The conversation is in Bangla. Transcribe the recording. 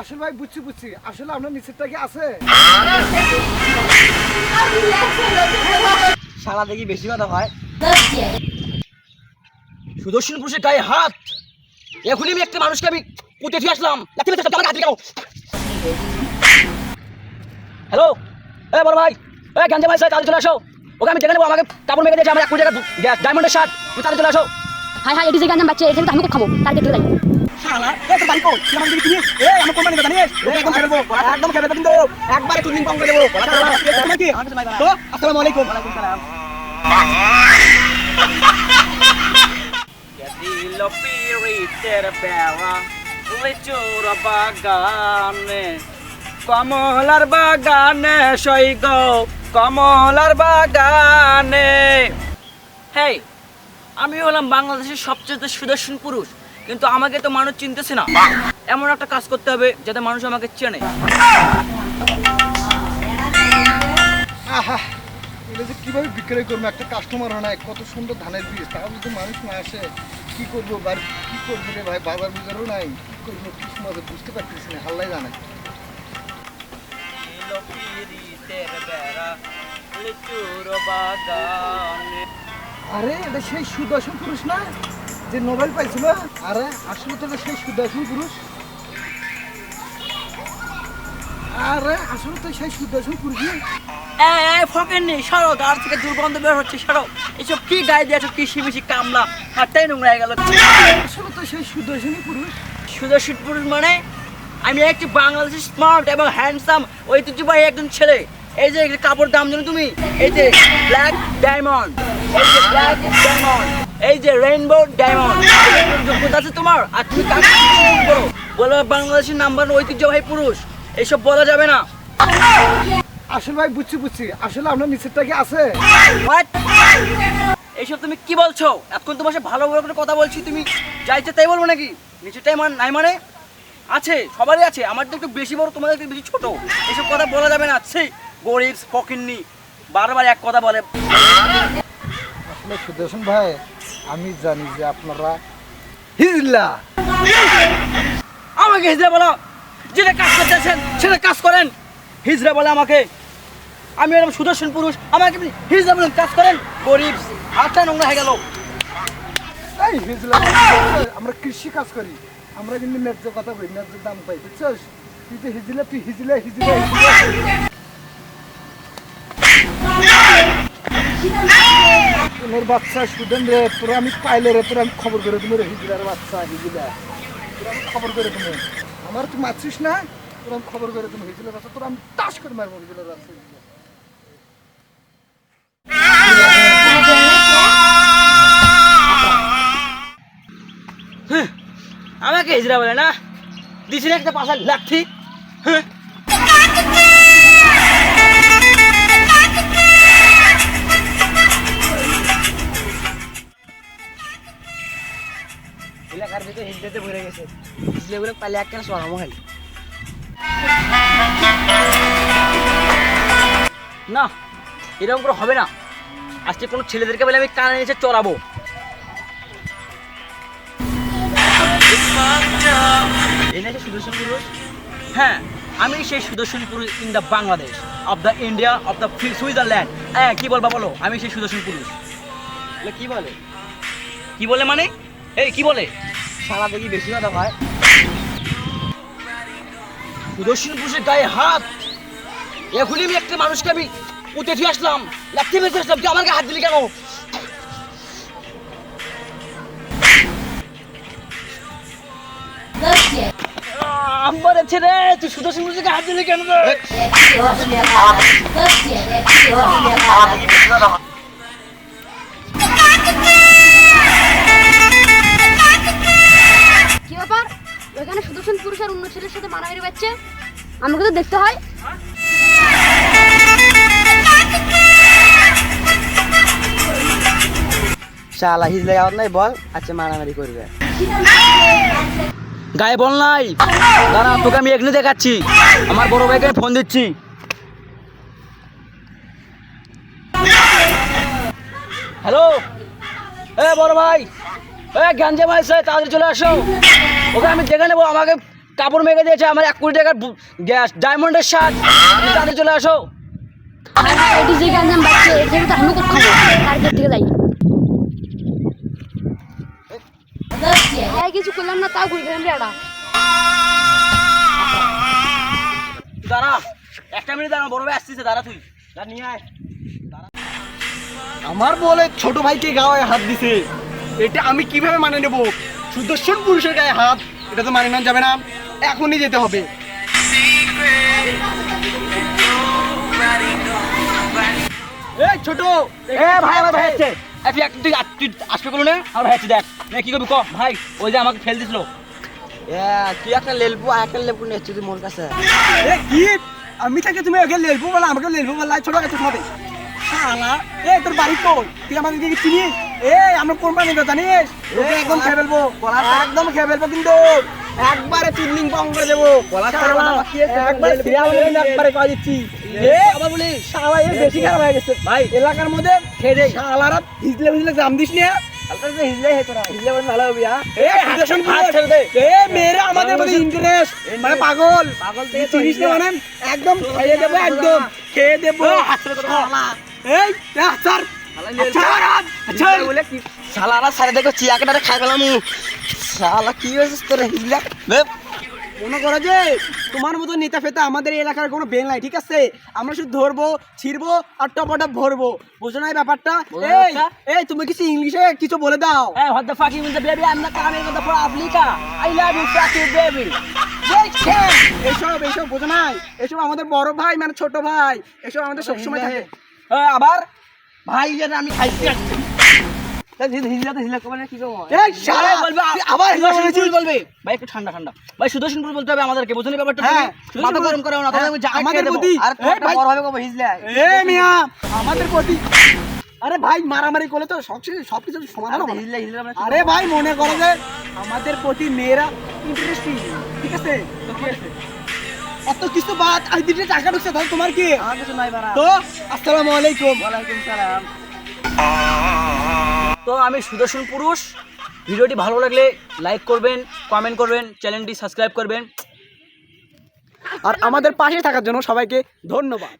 আসলে ভাই, বুঝছি বুঝছি। আসলে আপনার আছে। শালা দেখি বেশি কথা হয়। সুদর্শন পুরুষের গায়ে হাত। এখনই আমি একটা মানুষকে আমি পুঁতে ফিরে আসলাম। হ্যালো এ, বড় ভাই। এ গাঞ্জা ভাই স্যার চলে আসো। ওকে আমি দেখে নেব, আমাকে কাপড় মেরে দিয়েছে, আমার এক টাকা ডায়মন্ডের শার্ট তাড়াতাড়ি চলে আসো। হাই হাই এটি যে গাঞ্জাম বাচ্চা এখানে তো আমি খাব তার দেখতে যাই। বাগানে কমলার বাগানে সৈগ কমলার বাগানে। হেই আমি হলাম বাংলাদেশের সবচেয়ে সুদর্শন পুরুষ কিন্তু আমাকে তো মানুষ চিনতেছে না। এমন একটা কাজ করতে হবে যাতে মানুষ আমাকে চেনে। আহা এটা যে কীভাবে বিক্রয় করব? একটা কাস্টমার হয় না কত সুন্দর ধানের বীজ। তাও যদি মানুষ না আসে কি করব? বা কি করব রে ভাই? বাজার বুজারও নাই। কি করব? কি সময় বুঝতে পারতেছি না হাল্লাই জানে। আরে এটা সেই সুদর্শন পুরুষ না? যে নোবেল পাইছিল? আরে আসলে তো সেই সুদর্শন পুরুষ। আরে আসলে তো সেই সুদর্শন পুরুষ ফকেন নেই সরো গাড় থেকে দুর্গন্ধ বের হচ্ছে সরো। এসব কি গায়ে দিয়েছ কি শিমিশি কামলা? হাতটাই নোংরা হয়ে গেল। আসলে তো সেই সুদর্শনই পুরুষ। সুদর্শন পুরুষ মানে আমি একটি বাংলাদেশের স্মার্ট এবং হ্যান্ডসাম ঐতিহ্যবাহী একজন ছেলে। এই যে কাপড় দাম জানো তুমি? এই যে ব্ল্যাক ডায়মন্ড এই যে রেইনবো ডায়মন্ড যোগ্যতা আছে তোমার? আর তুমি কাকে করো? বলো বাংলাদেশের নাম্বার ঐতিহ্যবাহী পুরুষ। এইসব বলা যাবে না। আসলে ভাই বুঝছি বুঝছি। আসলে আপনার নিচেরটা কি আছে? এইসব তুমি কি বলছো? এখন তোমার সাথে ভালো করে কথা বলছি তুমি। যাইতে তাই বলব নাকি? নিচেরটাই মান নাই মানে? আছে সবারই আছে। আমার তো একটু বেশি বড় তোমাদের একটু বেশি ছোট। এইসব কথা বলা যাবে না। সেই গরিব ফকিন্নি বারবার এক কথা বলে। আসলে সুদর্শন ভাই, আমি জানি যে আপনারা হিজলা। আমাকে হিজড়া বলো, যেটা কাজ করতেছেন সেটা কাজ করেন। হিজড়া বলে আমাকে, আমি এরকম সুদর্শন পুরুষ, আমাকে হিজড়া বলেন, কাজ করেন। গরিব হাতটা নোংরা হয়ে গেল। এই হিজলা, আমরা কৃষি কাজ করি, আমরা কিন্তু ন্যায্য কথা বলি, ন্যায্য দাম পাই, বুঝছস? তুই তো হিজলা, তুই হিজলা হিজলা হিজলা। তোর বাচ্চা স্টুডেন্ট রে তোর আমি পাইলে রে তোর আমি খবর করে তুমি রে বাচ্চা হিজলা তোর আমি খবর করে তুমি। আমার তুই মারছিস না? তোর আমি খবর করে তুমি হিজলার বাচ্চা। তোর আমি তাস করে মারবো হিজলার বাচ্চা। আমাকে হিজড়া বলে না? দিছি না একটা পাশার লাঠি। হ্যাঁ ভিতরে হিজড়াতে ভরে গেছে। হিজড়াগুলো পালে এক কেন সরামো খালি। না এরকম করে হবে না। আজকে কোনো ছেলেদেরকে বলে আমি কানে নিচে চড়াবো। এই নাকি সুদর্শন পুরুষ হ্যাঁ আমি সেই সুদর্শন পুরুষ in the Bangladesh of the India of the Switzerland হ্যাঁ কি বলবা বলো? আমি সেই সুদর্শন পুরুষ। কি বলে? কি বলে মানে? এই কি বলে? সারা দেখি বেশি কথা হয় সুদর্শন পুরুষের গায়ে হাত এখনই আমি একটা মানুষকে আমি পুঁতে ফিরে আসলাম লাঠি মেরে আসলাম তুই আমার হাত দিলি কেন আমার ছেলে তুই সুদর্শন পুরুষের গায়ে হাত দিলি কেন ওখানে সুদর্শন পুরুষ আর অন্য ছেলের সাথে মারামারি বাচ্চা আমাকে তো দেখতে হয়। শালা হিজলে নাই, বল আচ্ছা মারামারি করবে। গায়ে বল নাই। দাঁড়া, তোকে আমি এখানে দেখাচ্ছি। আমার বড় ভাইকে ফোন দিচ্ছি। হ্যালো এ, বড় ভাই। এ গাঞ্জা মাইছে তাড়াতাড়ি চলে আসো। ওকে আমি দেখে নেব আমাকে কাপড় মেঘে দিয়েছে আমার এক কোটি টাকার গ্যাস ডায়মন্ডের তুমি তাড়াতাড়ি চলে আসো। কিছু করলাম না তাও ঘুরে গেলাম দাঁড়া একটা মিনিট দাঁড়া বড় ভাই আসছিস দাঁড়া তুই। নিয়ে আয়। আমার বলে ছোট ভাইকে গায়ে হাত দিছে। এটা আমি কীভাবে মানে নেব? সুদর্শন পুরুষের গায়ে হাত এটা তো মানে নেওয়া যাবে না। এখনই যেতে হবে। এই ছোট এ ভাই আমার ভাই আছে। তুই এক- তুই তুই আসবে কোনো না? আমার ভাই আছে দেখ। কি করবি ক? ভাই ওই যে আমাকে ফেল দিছিল। তুই একটা লেলবু আর একটা লেবু নিয়ে তুই মোর কাছে। এ কি? আমি থেকে তুমি ওকে লেলবো বলা আমাকে লেলবো বলা ছোট কাছে শোনাবে শালা এ তোর বাড়ি কই? তুই আমাদেরকে কি চিনিস? এ আমরা কোম্পানি তো জানিস একদম খেয়ে ফেলব একদম খেয়ে ফেলব কিন্তু একবারে চুদলিং পং করে দেবো একবার সিরিয়াল মেরে একবারে কয়ে দিচ্ছি এ আবার বলি শালা এর বেশি খারাপ হয়ে গেছে ভাই এলাকার মধ্যে খেয়ে দে শালারা জাম দিস না এ সুদর্শন পুরুষ। এ মেয়েরা আমাদের মধ্যে মানে পাগল মানে একদম খেয়ে দেবো একদম খেয়ে দেবো এই শালারা সারে দেখো চিয়া কেটারে খাই গেলাম শালা কি হয়েছিস তোর? মনে করো যে তোমার মতো নেতা ফেতা আমাদের এলাকার কোনো বেল নাই ঠিক আছে? আমরা শুধু ধরবো ছিড়বো আর টপটপ ভরবো। বুঝো না ব্যাপারটা? এই এই তুমি কিছু ইংলিশে কিছু বলে দাও। you, baby. দেখছেন এসব এসব বোঝো নাই? এসব আমাদের বড় ভাই মানে ছোট ভাই। এসব আমাদের সবসময় থাকে। আবার? ভাই যেটা আমি খাইতে বলতে হবে আমাদেরকে ব্যাপারটা? মাথা গরম করো না আমাদের প্রতি আর ভাই, আমাদের প্রতি আরে মারামারি করলে তো সব কিছু সমাধান হবে। না। হিজলা হিজলা আমরা আরে ভাই মনে করো যে আমাদের প্রতি মেয়েরা ইন্টারেস্টিং ঠিক আছে? এত কিছু বাদ আই দিতে টাকা ঢুকছে তাহলে তোমার কি? আমার কিছু নাই বাড়া। তো আসসালামু আলাইকুম। ওয়ালাইকুম সালাম। তো আমি সুদর্শন পুরুষ। ভিডিওটি ভালো লাগলে লাইক করবেন কমেন্ট করবেন চ্যানেলটি সাবস্ক্রাইব করবেন। আর আমাদের পাশে থাকার জন্য সবাইকে ধন্যবাদ।